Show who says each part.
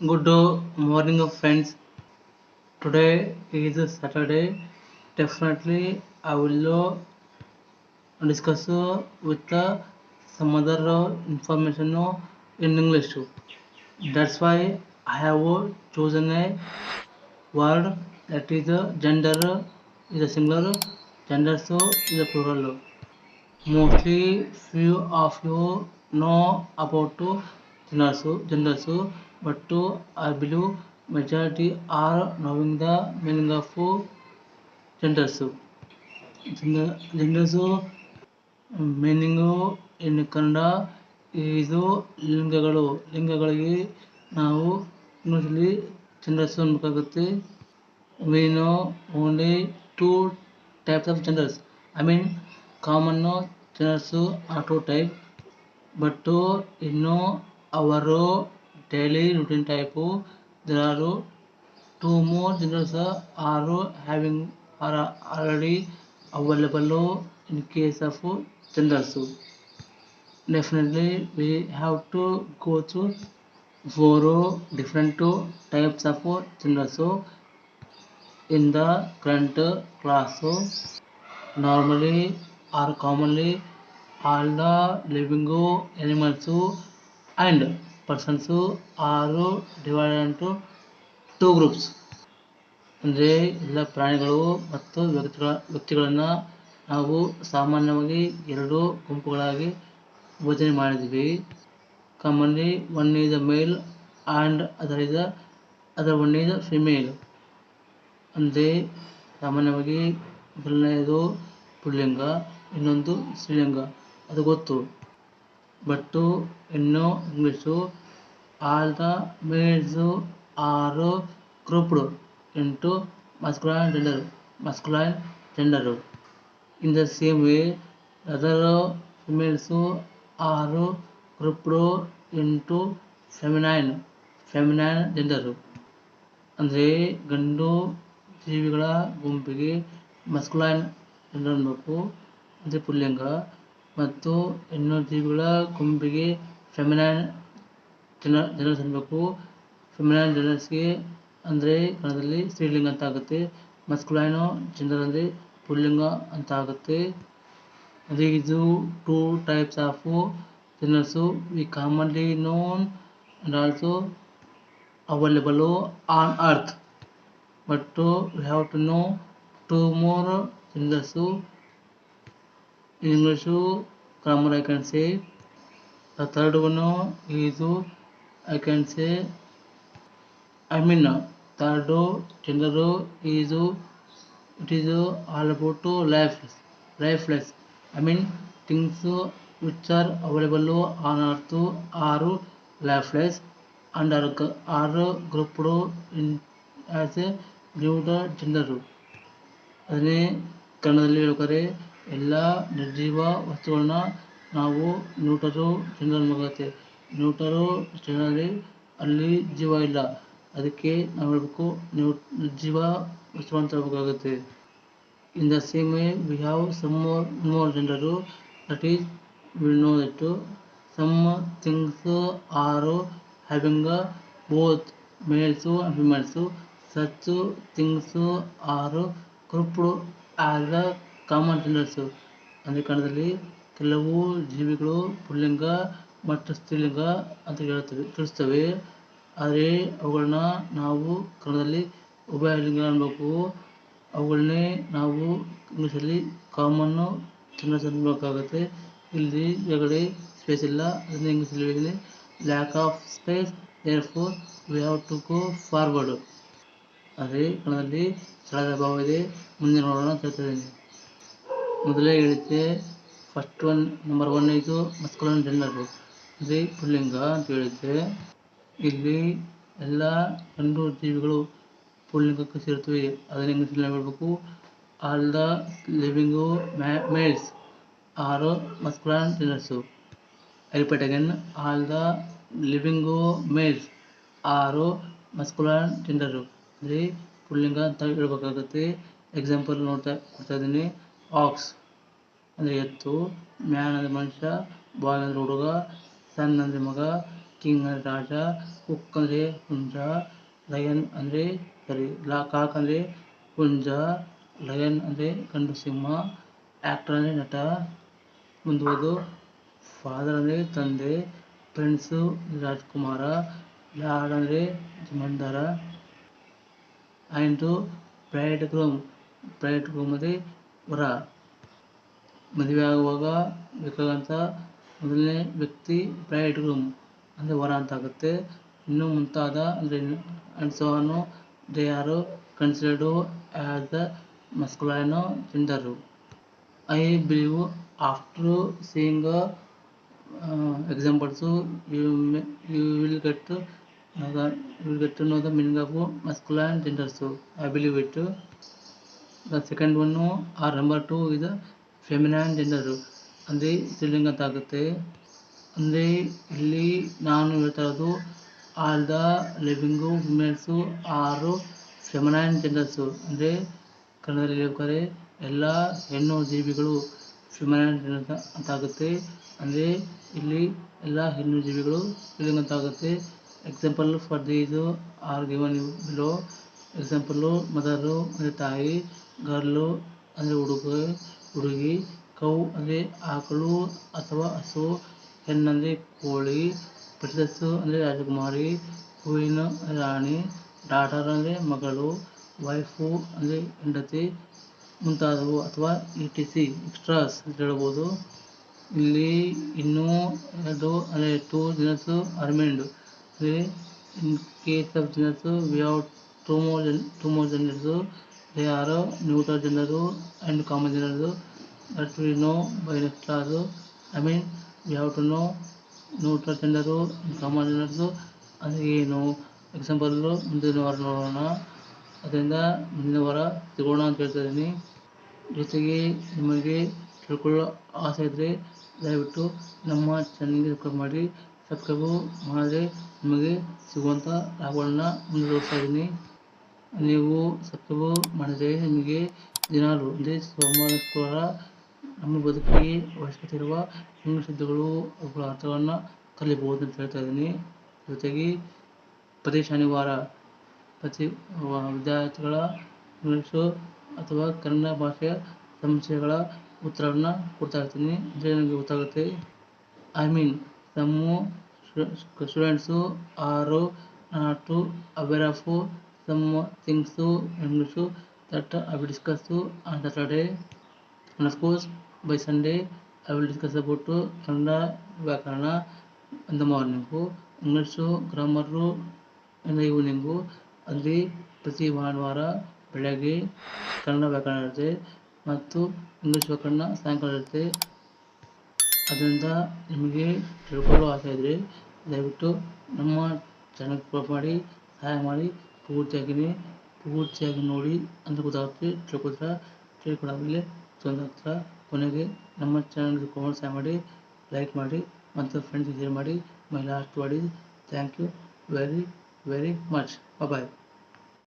Speaker 1: Good morning, friends. Today is Saturday. Definitely, I will discuss with uh, some other uh, information uh, in English. That's why I have chosen a word that is uh, gender uh, is a singular, gender so is a plural. Mostly few of you know about uh, gender genders, but ಅರ್ಬಿಲು majority are knowing meaning of genders. Genders meaning in Kannada ಇದು ಲಿಂಗಗಳು. ಲಿಂಗಗಳಿಗೆ ನಾವು ಇಂಗ್ಲೀಷಲ್ಲಿ genders ಅನ್ಬೇಕಾಗುತ್ತೆ mean only two types of genders. I mean common genders ಆ two type. But, ಇನ್ನು ಅವರು daily routine type, there are two more genders are having are already available in case of genders. Definitely, we have to go through four different types of genders in the current class. Normally or commonly, all the living animals and persons are divided into two groups ಅಂದರೆ ಎಲ್ಲ ಪ್ರಾಣಿಗಳು ಮತ್ತು ವ್ಯಕ್ತಿಗಳ, ವ್ಯಕ್ತಿಗಳನ್ನು ನಾವು ಸಾಮಾನ್ಯವಾಗಿ ಎರಡು ಗುಂಪುಗಳಾಗಿ ವಿಭಜನೆ ಮಾಡಿದ್ವಿ. Commonly one is a male and other is other one is a female ಅಂದರೆ ಸಾಮಾನ್ಯವಾಗಿ ಮೊದಲನೆಯದು ಪುಲ್ಲಿಂಗ, ಇನ್ನೊಂದು ಸ್ತ್ರೀಲಿಂಗ. ಅದು ಗೊತ್ತು. ಬಟ್ಟು ಇನ್ನು English all the males are grouped into masculine gender, masculine gender. In the same way other females, are grouped into feminine feminine gender. ಅಂದರೆ ಗಂಡು ಜೀವಿಗಳ ಗುಂಪಿಗೆ ಮಸ್ಕುಲೈನ್ ಜೆಂಡರ್ ಅನ್ಬೇಕು. ಅಂದರೆ ಪುಲ್ಲಿಂಗ ಮತ್ತು ಹೆಣ್ಣು ಜೀವಿಗಳ ಗುಂಪಿಗೆ ಫೆಮಿನೈನ್ ಜನ ಜನರಸ್ ಅನ್ಬೇಕು ಫೆಮಿನೈನ್ ಜನರಸ್ಗೆ ಅಂದರೆ ಕನ್ನಡದಲ್ಲಿ ಸ್ತ್ರೀಲಿಂಗ ಅಂತ ಆಗುತ್ತೆ ಮಸ್ಕುಲೈನು ಜೆಂಡರ್ ಅಂದರೆ ಪುಲ್ಲಿಂಗ ಅಂತ ಆಗುತ್ತೆ ಅದೇ ಇದು two types of genders we commonly known and also available on earth but we have to know two more genders in english grammar i can say the third one is i can say i mean third gender is it is all about lifeless lifeless i mean things which are available on earth are lifeless and are, grouped in as a viewed gender ಅದನ್ನೇ ಕನ್ನಡದಲ್ಲಿ ಹೇಳ್ಬೇಕಾದ್ರೆ ಎಲ್ಲ ನಿರ್ಜೀವ ವಸ್ತುಗಳನ್ನ ನಾವು ನ್ಯೂಟರು ಚಂದ್ರನ ಮಗಳತ್ತೆ ನ್ಯೂಟರು ಚಂದ್ರನಲ್ಲಿ ಅಲ್ಲಿ ಜೀವ ಇಲ್ಲ. ಅದಕ್ಕೆ ನಾವು ಹೇಳಬೇಕು ನ್ಯೂ ನಿರ್ಜೀವ ವಸ್ತು ಅಂತ ಹೇಳಬೇಕಾಗುತ್ತೆ in the same way we have some more genders that is we know that some things are having both males females such things are grouped the a common ಅಂದರೆ ಕನ್ನಡದಲ್ಲಿ ಕೆಲವು ಜೀವಿಗಳು ಪುಲ್ಲಿಂಗ ಮತ್ತು ಸ್ತ್ರೀಲಿಂಗ ಅಂತ ಹೇಳ್ತವೆ ತಿಳಿಸ್ತವೆ. ಆದರೆ ಅವುಗಳನ್ನ ನಾವು ಕನ್ನಡದಲ್ಲಿ ಉಭಯ ಲಿಂಗ ಅನ್ಬೇಕು. ಅವುಗಳನ್ನೇ ನಾವು ಇಂಗ್ಲೀಷಲ್ಲಿ ಕಾಮನ್ನು ಜಿನ್ನಸ್ ಅನ್ಬೇಕಾಗುತ್ತೆ. ಇಲ್ಲಿ ಕೆಳಗಡೆ ಸ್ಪೇಸ್ ಇಲ್ಲ. ಅದನ್ನ ಇಂಗ್ಲೀಷಲ್ಲಿ ಹೇಳಿದ್ದೀನಿ. Lack of space air for we have to go forward ಅದೇ ಕನ್ನಡದಲ್ಲಿ ಸ್ಥಳದ ಭಾವ ಇದೆ. ಮುಂದೆ ನೋಡೋಣ ಇದ್ದೀನಿ. ಮೊದಲೇ ಹೇಳಿದ್ದೆ ಫಸ್ಟ್ ಒನ್ ನಂಬರ್ ಒನ್ ಇದು ಮಸ್ಕುಲನ್ ಜೆಂಡರು ಇದು ಪುಲ್ಲಿಂಗ ಅಂತ ಹೇಳಿದ್ದೆ. ಇಲ್ಲಿ ಎಲ್ಲ ಗಂಡು ಜೀವಿಗಳು ಪುಲ್ಲಿಂಗಕ್ಕೆ ಸೇರ್ತವೆ ಅದನ್ನ ಇಂಗ್ಲೀಷಲ್ಲಿ ಹೇಳ್ಬೇಕು. All the living males are masculine genders repeat again all the living males are masculine gender ಅಂದರೆ ಪುಲ್ಲಿಂಗ ಅಂತ ಹೇಳ್ಬೇಕಾಗುತ್ತೆ. ಎಕ್ಸಾಂಪಲ್ ನೋಡ್ತಾ, ಕೊಡ್ತಾ ಇದ್ದೀನಿ. ಆಕ್ಸ್. ಅಂದರೆ ಎತ್ತು ಮ್ಯಾನ್ ಅಂದರೆ ಮನುಷ್ಯ ಬಾಯ್ ಅಂದರೆ ಹುಡುಗ ಸನ್ ಅಂದರೆ ಮಗ ಕಿಂಗ್ ಅಂದರೆ ರಾಜ ಕುಕ್ ಅಂದರೆ ಹುಂಜ, ಲಯನ್ ಅಂದರೆ ಸರಿ, ಲಾ ಕಾಕ್ ಅಂದರೆ ಹುಂಜ, ಲಯನ್ ಅಂದರೆ ಗಂಡು ಸಿಂಹ ಆ್ಯಕ್ಟರ್ ಅಂದರೆ ನಟ, ಮುಂದುವರೆದು ಫಾದರ್ ಅಂದರೆ ತಂದೆ ಫ್ರೆಂಡ್ಸು ರಾಜ್ಕುಮಾರ, ಲಾರ್ಡ್ ಅಂದರೆ ಜಮಂದಾರ and bride groom bride groom ಅಂದರೆ ವರ ಮದುವೆ ಆಗುವಾಗ ಬೇಕಾದಂಥ ಮೊದಲನೇ ವ್ಯಕ್ತಿ ಬ್ರೈಡ್ ಗ್ರೂಮ್ ಅಂದರೆ ವರ ಅಂತ ಆಗುತ್ತೆ ಇನ್ನು ಮುಂತಾದ ಅಂದರೆ and so on they are considered as the masculine gender I believe after seeing examples you you will get you will get to know the meaning of masculine genders i believe it the second one or number two is feminine gender ಅಂದರೆ ಸ್ತ್ರೀಲಿಂಗ ಅಂತ ಆಗುತ್ತೆ ಅಂದರೆ ಇಲ್ಲಿ ನಾನು ಹೇಳ್ತಾ ಇರೋದು all the living womens are feminine genders ಅಂದರೆ ಕನ್ನಡದಲ್ಲಿ ಹೇಳ್ಬೇಕಾದ್ರೆ ಎಲ್ಲ ಹೆಣ್ಣು ಜೀವಿಗಳು ಫೆಮಿನೈನ್ ಜೆಂಡರ್ ಅಂತ ಆಗುತ್ತೆ ಅಂದರೆ ಇಲ್ಲಿ ಎಲ್ಲ ಹೆಣ್ಣು ಜೀವಿಗಳು ಸ್ತ್ರೀಲಿಂಗ ಅಂತ ಆಗುತ್ತೆ example for these are given below example mother ಅಂದರೆ ತಾಯಿ. ಗರ್ಲು ಅಂದ್ರೆ ಹುಡುಗ, ಹುಡುಗಿ, ಕೌ ಅಂದ್ರೆ ಆಕಳು ಅಥವಾ ಹಸು ಹೆಣ್ಣಂದ್ರೆ ಕೋಳಿ ಪ್ರಿನ್ಸಸ್ ಅಂದ್ರೆ ರಾಜಕುಮಾರಿ ಕ್ವೀನ್ ರಾಣಿ, ಡಾಟರ್ ಅಂದರೆ ಮಗಳು, ವೈಫು ಅಂದ್ರೆ ಹೆಂಡತಿ ಮುಂತಾದವು ಅಥವಾ ಇ ಟಿ ಸಿ, ಎಕ್ಸ್ಟ್ರಾಸ್ ಅಂತ ಹೇಳ್ಬೋದು. ಇಲ್ಲಿ ಇನ್ನೂ ಎರಡು ಅಂದರೆ two things ಅರ್ಮೆಂಡ್ in case of genders we have two more two more genders they are neutral gender and common gender that we know by next class I mean we have to know neutral gender common genders ಅಂದರೆ ಏನು example ಮುಂದಿನ ವಾರ ನೋಡೋಣ. ಅದರಿಂದ ಮುಂದಿನ ವಾರ ಸಿಗೋಣ ಅಂತ ಹೇಳ್ತಾ ಇದ್ದೀನಿ. ಜೊತೆಗೆ ನಿಮಗೆ ತಿಳ್ಕೊಳ್ಳೋ ಆಸೆ ಇದ್ದರೆ ದಯವಿಟ್ಟು ನಮ್ಮ ಚಾನಲ್ಗೆ ಸಬ್ಸ್ಕ್ರೈಬ್ ಮಾಡಿ. ಸಬ್ಸ್ಕ್ರೈಬು ಮಾಡಿದ್ರೆ ನಿಮಗೆ ಸಿಗುವಂಥ ಲಾಭಗಳನ್ನ ಮುಂದುವರಿಸ್ತಾ ಇದ್ದೀನಿ. ನೀವು ಸಬ್ಸ್ಕ್ರೈಬು ಮಾಡಿದರೆ ನಿಮಗೆ ದಿನಾಲು. ಅಂದರೆ ಸೋಮವಾರ ಶುಕ್ರವಾರ ನಮ್ಮ ಬದುಕಿಗೆ ಅವಶ್ಯಕತೆ ಇಂಗ್ಲೀಷ್ ಶಬ್ದಗಳು ಅವುಗಳ ಅರ್ಥವನ್ನು ಕಲಿಬೋದು ಅಂತ ಹೇಳ್ತಾ ಇದ್ದೀನಿ. ಜೊತೆಗೆ ಪ್ರತಿ ಶನಿವಾರ ಪ್ರತಿ ವಿದ್ಯಾರ್ಥಿಗಳ ಇಂಗ್ಲೀಷು ಅಥವಾ ಕನ್ನಡ ಭಾಷೆಯ ಸಮಸ್ಯೆಗಳ ಉತ್ತರವನ್ನು ಕೊಡ್ತಾ ಇರ್ತೀನಿ. ಅಂದರೆ ನನಗೆ ಗೊತ್ತಾಗುತ್ತೆ. ಐ ಮೀನ್ ನಮ್ಮ students, are not aware of some things English that I will discuss on Saturday on schools by Sunday I will discuss about Kannada ವ್ಯಾಕರಣ in the morning English grammar in the evening ಅಲ್ಲಿ ಪ್ರತಿ ಭಾನುವಾರ ಬೆಳಗ್ಗೆ ಕನ್ನಡ ವ್ಯಾಕರಣ ಇರುತ್ತೆ. ಮತ್ತು English ವ್ಯಾಕರಣ ಸಾಯಂಕಾಲ ಇರುತ್ತೆ. ಅದರಿಂದ ನಿಮಗೆ ತಿಳ್ಕೊಳ್ಳೋ ಆಸೆ ಇದ್ದರೆ ದಯವಿಟ್ಟು ನಮ್ಮ ಚಾನಲ್ ಸಬ್ಸ್ಕ್ರೈಬ್ ಮಾಡಿ, ಸಹಾಯ ಮಾಡಿ. ಪೂರ್ತಿಯಾಗಿ ಪೂರ್ತಿಯಾಗಿ ನೋಡಿ ಅಂತ ಗೊತ್ತಾಗುತ್ತೆ. ತಿಳ್ಕೊಳ್ತಾ ತಿಳ್ಕೊಂಡಾದ್ಮೇಲೆ ಹತ್ರ ಕೊನೆಗೆ ನಮ್ಮ ಚಾನಲ್ಗೆ ಕಮೆಂಟ್ ಮಾಡಿ ಲೈಕ್ ಮಾಡಿ, ಮತ್ತು ಫ್ರೆಂಡ್ಸ್ ಶೇರ್ ಮಾಡಿ ಮೈ ಲಾಸ್ಟ್ ಮಾಡಿ. Thank you very very much bye